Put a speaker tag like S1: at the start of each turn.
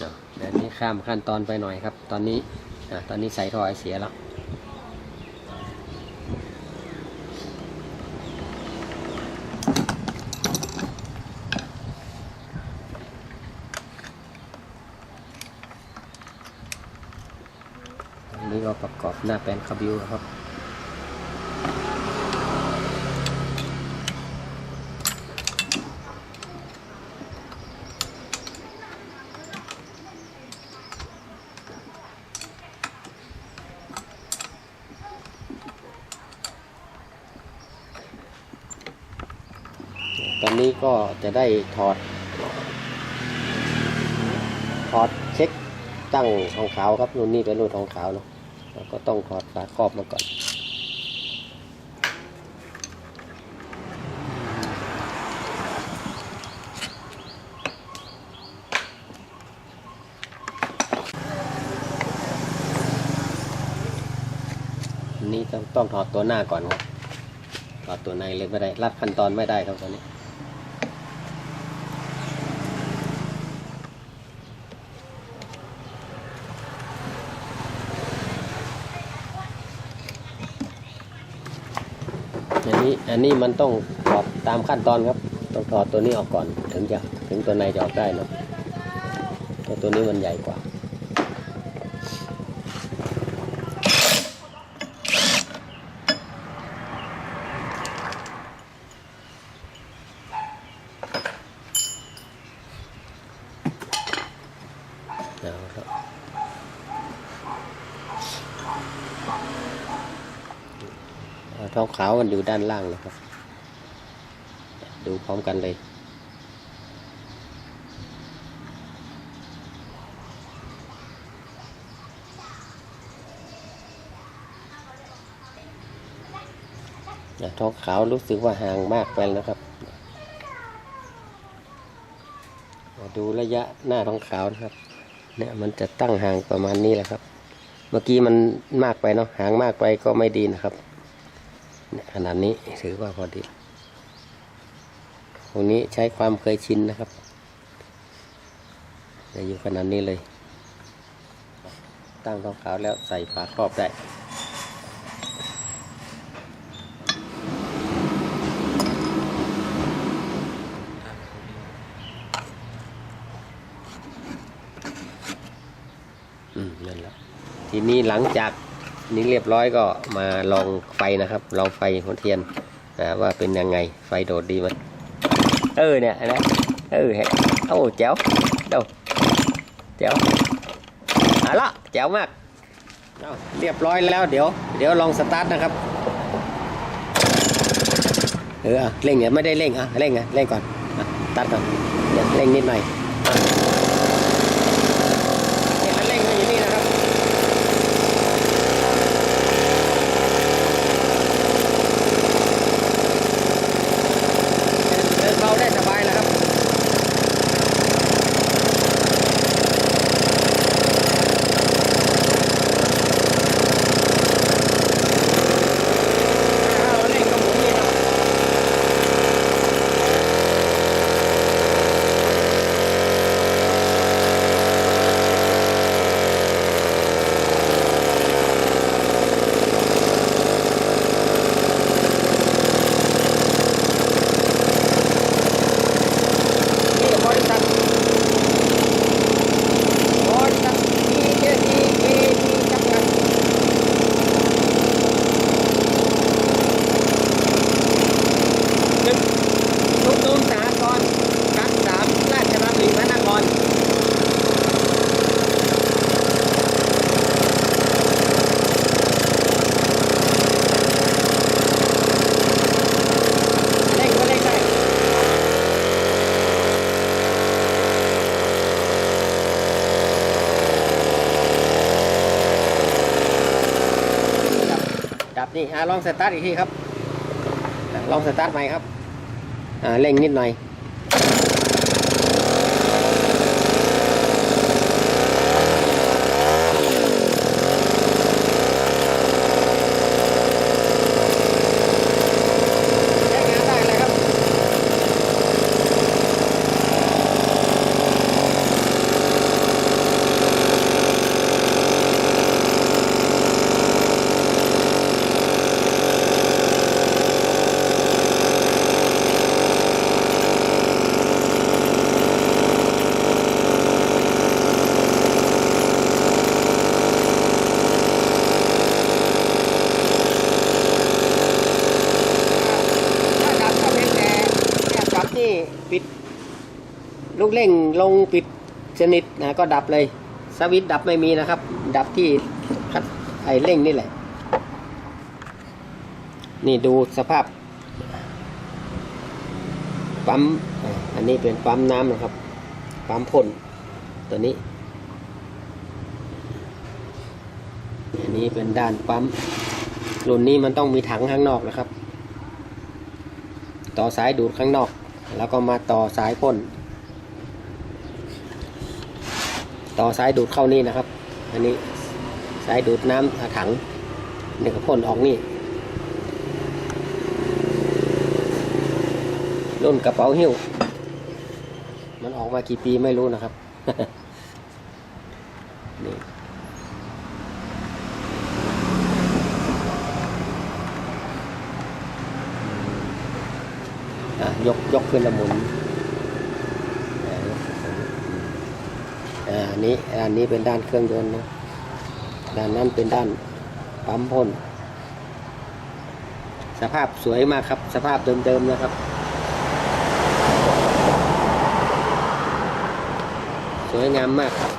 S1: เนาะเดี๋ยวนี้ข้ามขั้นตอนไปหน่อยครับ ตอนนี้อะตอนนี้ใส่ท่อไอเสียแล้วอันนี้ก็ประกอบหน้าแปลนคาบิวครับ ตอนนี้ก็จะได้ถอด ถอดเช็คตั้งทองขาวครับรุ่นนี้เป็นรุ่นทองขาวเนาะเราก็ต้องถอดฝาครอบมาก่อนอันนี้ต้องต้องถอดตัวหน้าก่อนครับถอดตัวในเลยไม่ได้ รัดขั้นตอนไม่ได้ครับตอน นี้อันนี้มันต้องถอดตามขั้นตอนครับ ต้องถอดตัวนี้ออกก่อนถึงจะถึงตัวในจะออกได้นะเพราะตัวนี้มันใหญ่กว่าเอาละเอา ท้องขาวมันอยู่ด้านล่างนะครับ ดูพร้อมกันเลย ท้องขาวรู้สึกว่าห่างมากไปแล้วนะครับ ดูระยะหน้าท้องขาวนะครับ เนี่ยมันจะตั้งห่างประมาณนี้แหละครับ เมื่อกี้มันมากไปเนาะห่างมากไปก็ไม่ดีนะครับ ขนาดนี้ถือว่าพอดีตรงนี้ใช้ความเคยชินนะครับจะอยู่ขนาดนี้เลย ตั้งท้องขาวแล้วใส่ฝาครอบได้อืมนั่นแหละทีนี้หลังจาก นี้เรียบร้อยก็มาลองไฟนะครับลองไฟหัวเทียนนะว่าเป็นยังไงไฟโดดดีไหมเออเนี่ยนะเออเห็นโอ้แจ๋วเดี๋ยวแจ๋วเอาละแจ๋วมากเรียบร้อยแล้วเดี๋ยวเดี๋ยวลองสตาร์ทนะครับเอออะเร่งเนี่ยไม่ได้เร่งอะเร่งอะเร่งก่อนอตัดก่อนเร่งนิดหน่อยมันเร่งมาอยู่นี่นะครับ เดินเบาได้สบายแล้วครับ เอาเร่งก็หมุนนี่ครับ นี่บริษัทบริษัททีเจทีเอทีจำกัดหนึ่งทุกตูมสากรกักสามราชบัณฑิตพระนครเร่งก็เร่งได้ ดับดับ นี่ลองสตาร์ทอีกทีครับลองสตาร์ทใหม่ครับเร่งนิดหน่อย ใช้งานได้เลยครับ เปิด ลูกเร่งลงปิดสนิทนะก็ดับเลยสวิตดับไม่มีนะครับ ดับที่คัดไอเร่งนี่แหละ นี่ดูสภาพ ปั๊ม อันนี้เป็นปั๊มน้ำนะครับ ปั๊มพ่นตัวนี้ อันนี้เป็นด้านปั๊ม รุ่นนี้มันต้องมีถังข้างนอกนะครับ ต่อสายดูดข้างนอก แล้วก็มาต่อสายพ่น ต่อสายดูดเข้านี่นะครับ อันนี้สายดูดน้ำถังนี่ก็พ่นออกนี่รุ่นกระเป๋าหิ้ว มันออกมากี่ปีไม่รู้นะครับ ยกยกขึ้นละหมุนอ่ายกขึ้นหมุนอันนี้อันนี้เป็นด้านเครื่องยนต์นะด้านนั้นเป็นด้านปั๊มพ่นสภาพสวยมากครับ สภาพเดิมๆนะครับ สวยงามมากครับ